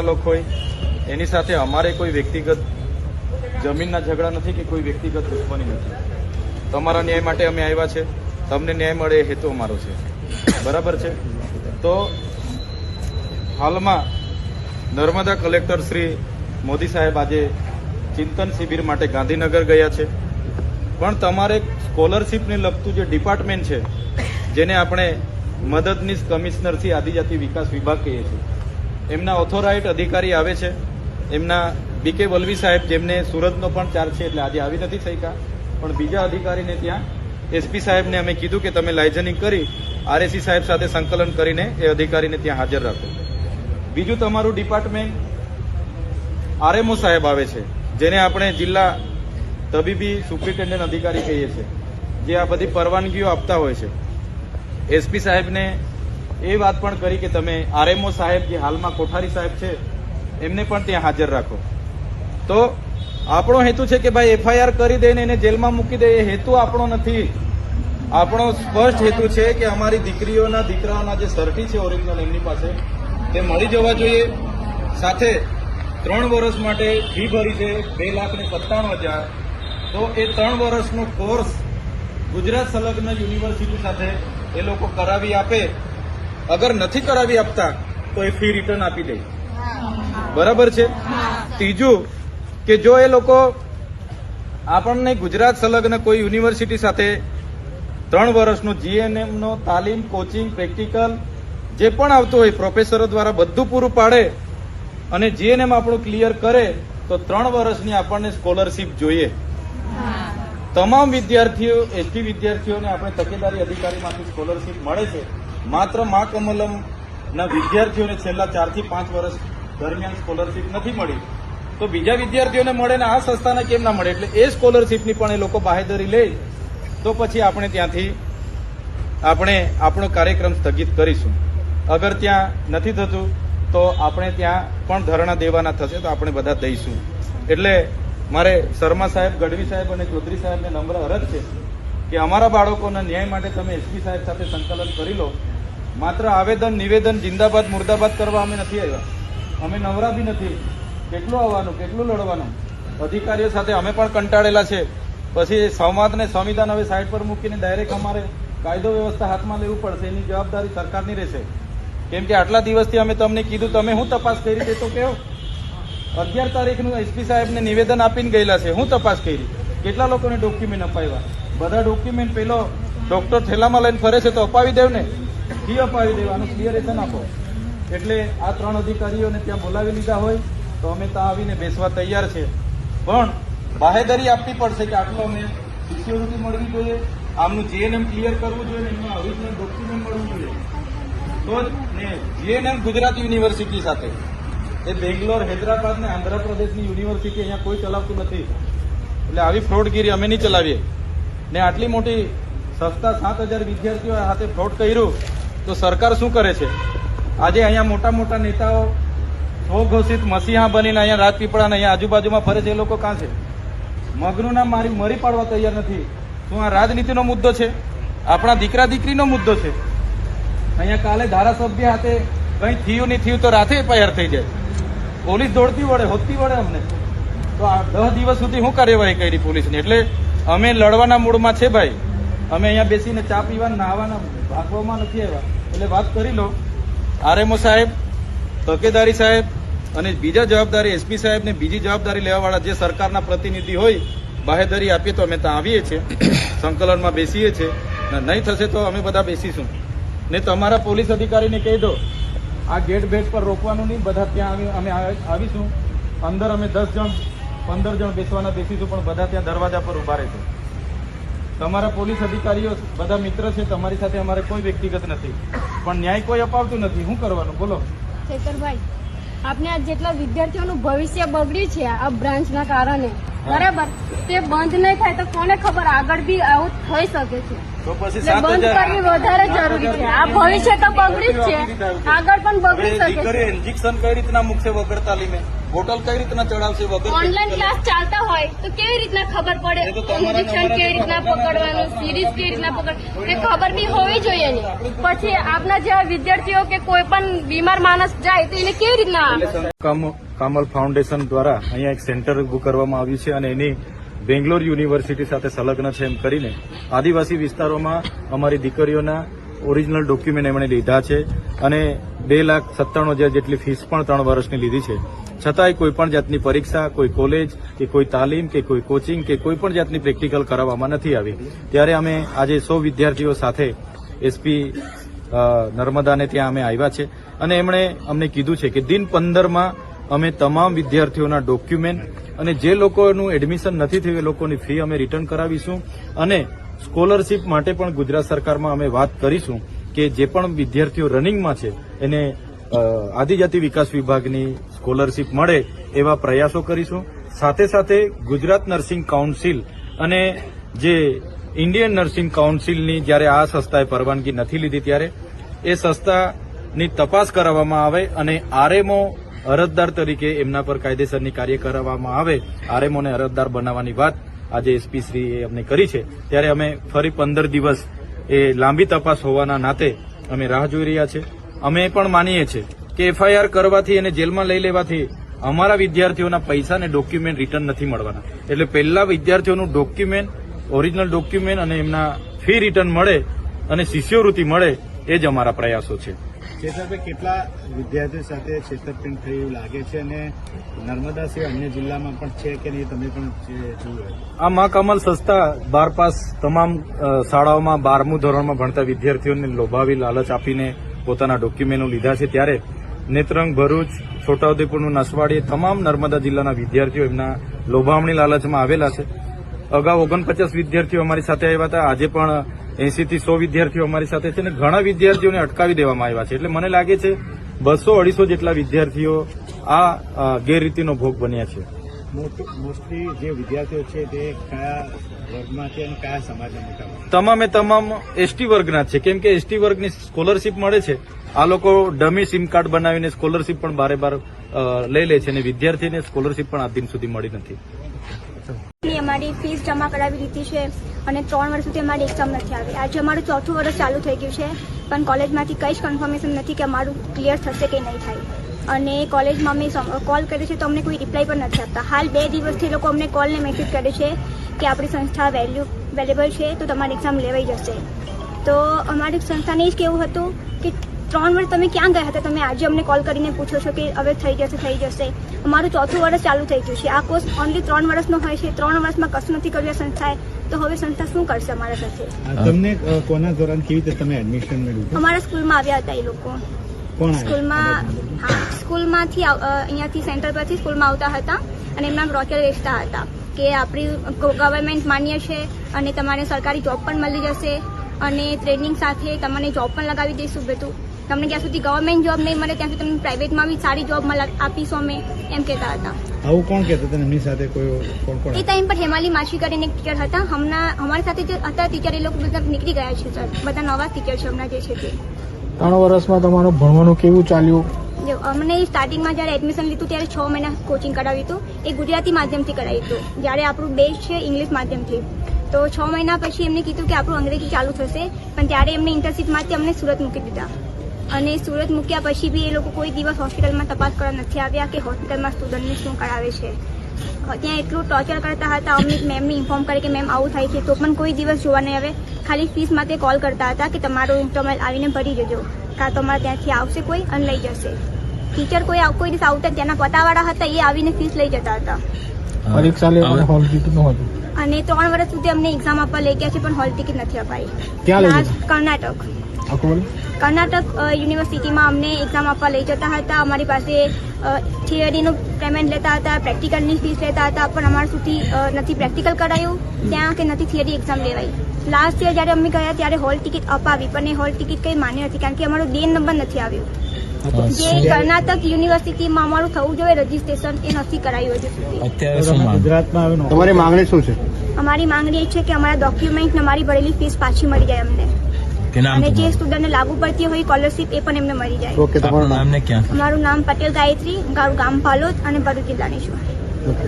લોકો એની સાથે અમારે કોઈ વ્યક્તિગત જમીનના ઝઘડા નથી કે કોઈ વ્યક્તિગત દુશ્મની નથી. તમારા ન્યાય માટે અમે આવ્યા છે. તમને ન્યાય મળે એ હેતુ અમારો છે. બરાબર છે? તો હાલમાં નર્મદા કલેક્ટર શ્રી મોદી સાહેબ આજે ચિંતન શિબિર માટે ગાંધીનગર ગયા છે. પણ તમારે સ્કોલરશીપને લગતું જે ડિપાર્ટમેન્ટ છે, જેને આપણે મદદનીશ કમિશનરથી આદિજાતિ વિકાસ વિભાગ કહીએ છીએ એમના ઓથોરાઇટ અધિકારી આવે છે. એમના બીકે વલવી સાહેબ જેમને સુરતનો પણ ચાર્જ છે એટલે આજે આવી નથી શક્યા. પણ બીજા અધિકારીને ત્યાં એસપી સાહેબને અમે કીધું કે તમે લાઇઝનિંગ કરી આરએસી સાહેબ સાથે સંકલન કરીને એ અધિકારીને ત્યાં હાજર રાખો. બીજું તમારું ડિપાર્ટમેન્ટ આરએમઓ સાહેબ આવે છે, જેને આપણે જિલ્લા તબીબી સુપ્રિન્ટેન્ડન્ટ અધિકારી કહીએ છીએ. જે આ બધી પરવાનગીઓ આપતા હોય છે. એસપી સાહેબને એ વાત પણ કરી કે તમે આરએમઓ સાહેબ જે હાલમાં કોઠારી સાહેબ છે, એમને પણ ત્યાં હાજર રાખો. તો આપણો હેતુ છે કે ભાઈ એફઆઈઆર કરી દઈને એને જેલમાં મૂકી દે, એ હેતુ આપણો નથી. આપણો સ્પષ્ટ હેતુ છે કે અમારી દીકરીઓના દીકરાઓના જે સર્ટી છે ઓરિજિનલ એમની પાસે, તે મળી જવા જોઈએ. સાથે ત્રણ વર્ષ માટે ફી ભરી છે, બે લાખ ને સત્તાણું હજાર. તો એ ત્રણ વર્ષનો કોર્સ ગુજરાત સંલગ્ન યુનિવર્સિટી સાથે એ લોકો કરાવી આપે. અગર નથી કરાવી આપતા તો એ ફી રિટર્ન આપી દે. બરાબર છે? ત્રીજું કે જો એ લોકો આપણને ગુજરાત સંલગ્ન કોઈ યુનિવર્સિટી સાથે ત્રણ વર્ષનું જીએનએમનો તાલીમ કોચિંગ પ્રેક્ટિકલ જે પણ આવતું હોય પ્રોફેસરો દ્વારા બધું પૂરું પાડે અને જીએનએમ આપણું ક્લિયર કરે તો ત્રણ વર્ષની આપણને સ્કોલરશીપ જોઈએ. તમામ વિદ્યાર્થીઓ એસટી વિદ્યાર્થીઓને આપણે તકેદારી અધિકારીમાંથી સ્કોલરશીપ મળે છે. માત્ર મા કમલમના વિદ્યાર્થીઓને છેલ્લા ચારથી પાંચ વર્ષ દરમિયાન સ્કોલરશીપ નથી મળી. તો બીજા વિદ્યાર્થીઓને મળે ને આ સંસ્થાને કેમ ના મળે? એટલે એ સ્કોલરશીપની પણ એ લોકો બાહેધરી લે. તો પછી આપણે ત્યાંથી આપણે આપણો કાર્યક્રમ સ્થગિત કરીશું. અગર ત્યાં નથી થતું, તો આપણે ત્યાં પણ ધરણા દેવાના થશે તો આપણે બધા દઈશું. એટલે મારે શર્મા સાહેબ, ગઢવી સાહેબ અને ચૌધરી સાહેબને નમ્ર અરજ છે કે અમારા બાળકોના ન્યાય માટે તમે એસપી સાહેબ સાથે સંકલન કરી લો. માત્ર આવેદન, નિવેદન, જિંદાબાદ, મુર્દાબાદ કરવા અમે નથી આવ્યા. અમે નવરા બી નથી. કેટલું આવવાનું, કેટલું લડવાનું? અધિકારીઓ સાથે અમે પણ કંટાળેલા છે. પછી સંવાદને સંવિધાન હવે સાઈડ પર મૂકીને ડાયરેક્ટ અમારે કાયદો વ્યવસ્થા હાથમાં લેવું પડશે. એની જવાબદારી સરકારની રહેશે. કેમ કે આટલા દિવસથી અમે તમને કીધું, તમે હું તપાસ કરી દે કેવો અગિયાર તારીખનું એસપી સાહેબને નિવેદન આપીને ગયેલા છે. હું તપાસ કરી. કેટલા લોકોને ડોક્યુમેન્ટ અપાવ્યા? બધા ડોક્યુમેન્ટ પેલો ડોક્ટર થેલામાં લઈને ફરે છે તો અપાવી દેવ ને ફી અપાવી દેવાનું ક્લિયરેશન આપો એટલે આ ત્રણ અધિકારીઓને ત્યાં બોલાવી લીધા હોય, તો અમે ત્યાં આવીને બેસવા તૈયાર છે. પણ બાહેધરી આપવી પડશે કે આટલો અમે સિક્યોરિટી મળવી જોઈએ, આમનું જીએનએમ ક્લિયર કરવું જોઈએ ને એમનું ઓરિજિનલ ડોક્યુમેન્ટ મળવું જોઈએ. તો જીએનએમ ગુજરાત યુનિવર્સિટી સાથે. એ બેંગ્લોર, હૈદરાબાદ ને આંધ્રપ્રદેશની યુનિવર્સિટી અહીંયા કોઈ ચલાવતું નથી. એટલે આવી ફ્રોડગીરી અમે નહીં ચલાવીએ. ને આટલી મોટી સંસ્થા સાત હજાર વિદ્યાર્થીઓ હાથે ફ્રોડ કર્યું તો સરકાર શું કરે છે? આજે અહીંયા મોટા મોટા નેતાઓ સ્વઘોષિત મસીહા બનીને અહીંયા રાજપીપળાને અહીંયા આજુબાજુમાં ફરે છે, એ લોકો કાં છે? મગનું નામ મારી મરી પાડવા તૈયાર નથી. શું આ રાજનીતિનો મુદ્દો છે? આપણા દીકરા દીકરીનો મુદ્દો છે. અહીંયા કાલે ધારાસભ્ય હાથે કંઈ થયું નહીં થયું તો રાતે એફઆઈઆર થઈ જાય. પોલીસ દોડતી વળે, હોતી વળે અમને. તો આ દસ દિવસ સુધી શું કાર્યવાહી કરી પોલીસની? એટલે અમે લડવાના મૂડમાં છે ભાઈ. અમે અહીંયા બેસીને ચા પીવાના, નાહવાના. ભાગવામાં નથી આવ્યા. એટલે વાત કરી લો. આરએમઓ સાહેબ, તકેદારી સાહેબ અને બીજા જવાબદારી એસપી સાહેબ ને બીજી જવાબદારી લેવાવાળા જે સરકારના પ્રતિનિધિ હોય, બાહેધરી આપીએ તો અમે ત્યાં આવીએ છીએ. સંકલનમાં બેસીએ છીએ. નહીં થશે તો અમે બધા બેસીશું. ને તમારા પોલીસ અધિકારીને કહી દો, આ ગેટ બેટ પર રોકવાનું નહીં, બધા ત્યાં આવી અમે આવીશું. અંદર અમે દસ જણ, પંદર જણ બેસવાના બેસીશું, પણ બધા ત્યાં દરવાજા પર ઊભા રહેશે. તમારા પોલીસ અધિકારીઓ બધા મિત્ર છે તમારી સાથે અમારે કોઈ વ્યક્તિગત નથી. પણ ન્યાય કોઈ અપાવતું નથી. શું કરવાનું? બોલો. ચેતરભાઈ આપણે આ જેટલા વિદ્યાર્થીઓનું ભવિષ્ય બગડ્યું છે આ બ્રાન્ચના કારણે. બરાબર? તે બંધ નહીં થાય તો કોને ખબર આગળ બી આવું થઈ શકે છે? બંધ કરવી વધારે જરૂરી છે. આ ભવિષ્ય તો બગડી જ છે. આગળ પણ બગડી શકે છે. ઇન્જેક્શન કઈ રીતના મૂકશે વગર તાલીમે? બોટલ કઈ રીતના ચડાવશે વગર ઓનલાઈન ક્લાસ ચાલતા હોય તો કેવી રીતના ખબર પડે? ઇન્જેક્શન કેવી રીતના પકડવાનું સિરીઝ કેવી રીતના પકડ? એ ખબર બી હોવી જોઈએ ને. પછી આપના જેવા વિદ્યાર્થીઓ કે કોઈ પણ બીમાર માણસ જાય તો એને કેવી રીતના કામ- કામલ ફાઉન્ડેશન દ્વારા અહીંયા એક સેન્ટર ઉભું કરવામાં આવ્યું છે અને એની બેંગ્લોર યુનિવર્સિટી સાથે સંલગ્ન છે એમ કરીને આદિવાસી વિસ્તારોમાં અમારી દીકરીઓના ઓરિજિનલ ડોક્યુમેન્ટ એમણે લીધા છે અને બે લાખ સત્તાણું હજાર જેટલી ફીસ પણ ત્રણ વર્ષની લીધી છે. છતાંય કોઈ પણ જાતની પરીક્ષા, કોઈ કોલેજ કે કોઈ તાલીમ, કે કોઈ કોચિંગ કે કોઈ પણ જાતની પ્રેક્ટિકલ કરાવવામાં નથી આવી. ત્યારે અમે આજે સો વિદ્યાર્થીઓ સાથે એસપી નર્મદાને ત્યાં અમે આવ્યા છે. અને એમણે અમને કીધું છે કે દિન પંદરમાં અમે તમામ વિદ્યાર્થીઓના ડોક્યુમેન્ટ અને જે લોકોનું એડમિશન નથી થયું એ લોકોની ફી અમે રિટર્ન કરાવીશું. અને સ્કોલરશીપ માટે પણ ગુજરાત સરકારમાં અમે વાત કરીશું કે જે પણ વિદ્યાર્થીઓ રનિંગમાં છે, એને આદિજાતિ વિકાસ વિભાગની સ્કોલરશીપ મળે એવા પ્રયાસો કરીશું. સાથે સાથે ગુજરાત નર્સિંગ કાઉન્સિલ અને જે ઇન્ડિયન નર્સિંગ કાઉન્સિલની જ્યારે આ સંસ્થાએ પરવાનગી નથી લીધી ત્યારે, એ સંસ્થાની તપાસ કરાવવામાં આવે અને આરએમઓ અરજદાર તરીકે એમના પર કાયદેસરની કાર્ય કરવામાં આવે, આરએમઓને અરજદાર બનાવવાની વાત આજે એસપી શ્રીએ અમને કરી છે. ત્યારે અમે ફરી પંદર દિવસ એ લાંબી તપાસ હોવાના નાતે અમે રાહ જોઈ રહ્યા છે અમે પણ માનીએ છીએ કે એફઆઈઆર કરવાથી અને જેલમાં લઈ લેવાથી અમારા વિદ્યાર્થીઓના પૈસા અને ડોક્યુમેન્ટ રિટર્ન નથી મળવાના. એટલે પહેલા વિદ્યાર્થીઓનું ડોક્યુમેન્ટ ઓરિજિનલ ડોક્યુમેન્ટ અને એમના ફી રિટર્ન મળે અને શિષ્યવૃત્તિ મળે એ જ અમારા પ્રયાસો છે. ચેતરભાઈ કેટલા વિદ્યાર્થીઓ સાથે છેતરપિંડ થયું લાગે છે અને નર્મદા સિવાય અન્ય જિલ્લામાં પણ છે કે નહીં તમે પણ જોયું આ મા કમલ સંસ્થા બાર પાસ તમામ શાળાઓમાં બારમું ધોરણમાં ભણતા વિદ્યાર્થીઓને લોભાવી લાલચ આપીને પોતાના ડોક્યુમેન્ટો લીધા છે. ત્યારે નેત્રંગ, ભરૂચ, છોટાઉદેપુરનું નસવાડી તમામ નર્મદા જિલ્લાના વિદ્યાર્થીઓ એમના લોભામણી લાલચમાં આવેલા છે. અગાઉ ઓગણપચાસ વિદ્યાર્થીઓ અમારી સાથે આવ્યા હતા. આજે પણ એસીથી સો વિદ્યાર્થીઓ અમારી સાથે છે અને ઘણા વિદ્યાર્થીઓને અટકાવી દેવામાં આવ્યા છે. એટલે મને લાગે છે, બસો અઢીસો જેટલા વિદ્યાર્થીઓ આ ગેરરીતિનો ભોગ બન્યા છે. મોસ્ટલી જે વિદ્યાર્થીઓ છે તે કયા વર્ગમાં છે અને કયા સમાજના મોટા તમામે તમામ એસટી વર્ગના જ છે. કેમ કે એસટી વર્ગની સ્કોલરશીપ મળે છે. આ લોકો ડમી સિમ કાર્ડ બનાવીને સ્કોલરશીપ પણ બારે બાર અ, લઈ લે છે અને વિદ્યાર્થીને સ્કોલરશીપ પણ આ દિન સુધી મળી નથી. અમારી ફીસ જમા કરાવી દીધી છે અને ત્રણ વર્ષ સુધી અમારી એક્ઝામ નથી આવી. આજે અમારું ચોથું વર્ષ ચાલુ થઈ ગયું છે પણ કોલેજમાંથી કંઈ જ કન્ફર્મેશન નથી કે અમારું ક્લિયર થશે કે નહીં થાય. અને કોલેજમાં અમે કોલ કર્યો છે તો અમને કોઈ રિપ્લાય પણ નથી આપતા. હાલ બે દિવસથી લોકો અમને કોલને મેસેજ કરે છે કે આપણી સંસ્થા વેલ્યુ વેલેબલ છે તો તમારી એક્ઝામ લેવાઈ જશે. તો અમારી સંસ્થાને જ કેવું હતું કે ત્રણ વર્ષ તમે ક્યાં ગયા હતા? તમે આજે અમને કોલ કરીને પૂછો છો કે હવે થઈ જશે થઈ જશે. અમારું ચોથું વર્ષ ચાલુ થઈ ગયું છે. આ કોર્સ ઓનલી ત્રણ વર્ષનો હોય છે. ત્રણ વર્ષમાં કશું નથી કર્યું સંસ્થાએ. તો હવે સંસ્થા શું કરશે અમારા સાથે? તમને કોના દોરાન કેવી રીતે તમે એડમિશન મેળવ્યું? અમારા સ્કૂલમાં આવ્યા હતા એ લોકો. સ્કૂલમાં સ્કૂલમાંથી અહીંયાથી સેન્ટર પરથી સ્કૂલમાં આવતા હતા અને એમના રોકેલ વેચતા હતા કે આપણી ગવર્મેન્ટ માન્ય છે અને તમારે સરકારી જોબ પણ મળી જશે અને ટ્રેનિંગ સાથે તમને જોબ પણ લગાવી દઈશું બધું. તમને જ્યાં સુધી ગવર્મેન્ટ જોબ નહીં મળે ત્યાં સુધી તમને પ્રાઇવેટમાં બી સારી જોબ આપીશું અમે એમ કહેતા હતા. આવું કોણ કહેતા હતા એમની સાથે કોઈ કોણ કોણ એ ટાઈમ પર હેમાલી માછી કરીને એક ટીચર હતા. હમણાં અમારી સાથે જે હતા ટીચર એ લોકો બધા નીકળી ગયા છે સર. બધા નવા ટીચર છે હમણાં જે છે તે. ત્રણ વર્ષમાં તમારું ભણવાનું કેવું ચાલ્યું? અમને સ્ટાર્ટિંગમાં જ્યારે એડમિશન લીધું ત્યારે છ મહિના કોચિંગ કરાવ્યું હતું. એ ગુજરાતી માધ્યમથી કરાવ્યું હતું. જ્યારે આપણું બેઝ છે ઇંગ્લિશ માધ્યમથી. તો છ મહિના પછી એમને કીધું કે આપણું અંગ્રેજી ચાલુ થશે. પણ ત્યારે એમને ઇન્ટર્નશીપમાંથી અમને સુરત મૂકી દીધા. અને સુરત મૂક્યા પછી બી એ લોકો કોઈ દિવસ હોસ્પિટલમાં તપાસ કરવા નથી આવ્યા કે હોસ્પિટલમાં સ્ટુડન્ટને શું કરાવે છે. ત્યાં એટલું ટોર્ચર કરતા હતા. અમને મેમને ઇન્ફોર્મ કરે કે મેમ આવું થાય છે તો પણ કોઈ દિવસ જોવા નહીં આવે. ખાલી ફીસ માટે કોલ કરતા હતા કે તમારું તમે આવીને ભરી જજો કાં તો અમારે ત્યાંથી આવશે કોઈ અને લઈ જશે. ટીચર કોઈ આવ- કોઈ દિવસ આવતા ત્યાંના પતાવાળા હતા એ આવીને ફીસ લઈ જતા હતા. પરીક્ષા લેવા હોલ ટિકિટનું હતું. અને ત્રણ વર્ષ સુધી અમને એક્ઝામ આપવા લઈ ગયા છે પણ હોલ ટિકિટ નથી અપાઈ. કર્ણાટક. કર્ણાટક યુનિવર્સિટીમાં અમને એક્ઝામ આપવા લઈ જતા હતા. અમારી પાસે થિયરીનું પેમેન્ટ લેતા હતા પ્રેક્ટિકલની ફીસ લેતા હતા પણ અમારા સુધી નથી પ્રેક્ટિકલ કરાયું. ત્યાં કે નથી થિયરી એક્ઝામ લેવાઈ. લાસ્ટ યર જ્યારે અમે ગયા ત્યારે હોલ ટિકિટ અપાવી પણ એ હોલ ટિકિટ કંઈ માન્ય નથી કારણ કે અમારો ડે નંબર નથી આવ્યો. જે કર્ણાટક યુનિવર્સિટીમાં અમારું થવું જોઈએ રજીસ્ટ્રેશન એ નથી કરાયું હજુ ગુજરાતમાં તમારી માંગણી શું છે? અમારી માંગણી એ છે કે અમારા ડોક્યુમેન્ટ ને અમારી ભરેલી ફીસ પાછી મળી જાય અમને. અને જે? સ્ટુડન્ટને લાગુ પડતી હોય સ્કોલરશીપ એ પણ એમને મળી જાય. ઓકે તમારું નામ? નામ ને ક્યાં? અમારું નામ પટેલ ગાયત્રી મારું ગામ પાલોદ અને ભરૂચ જિલ્લાની છું. ઓકે.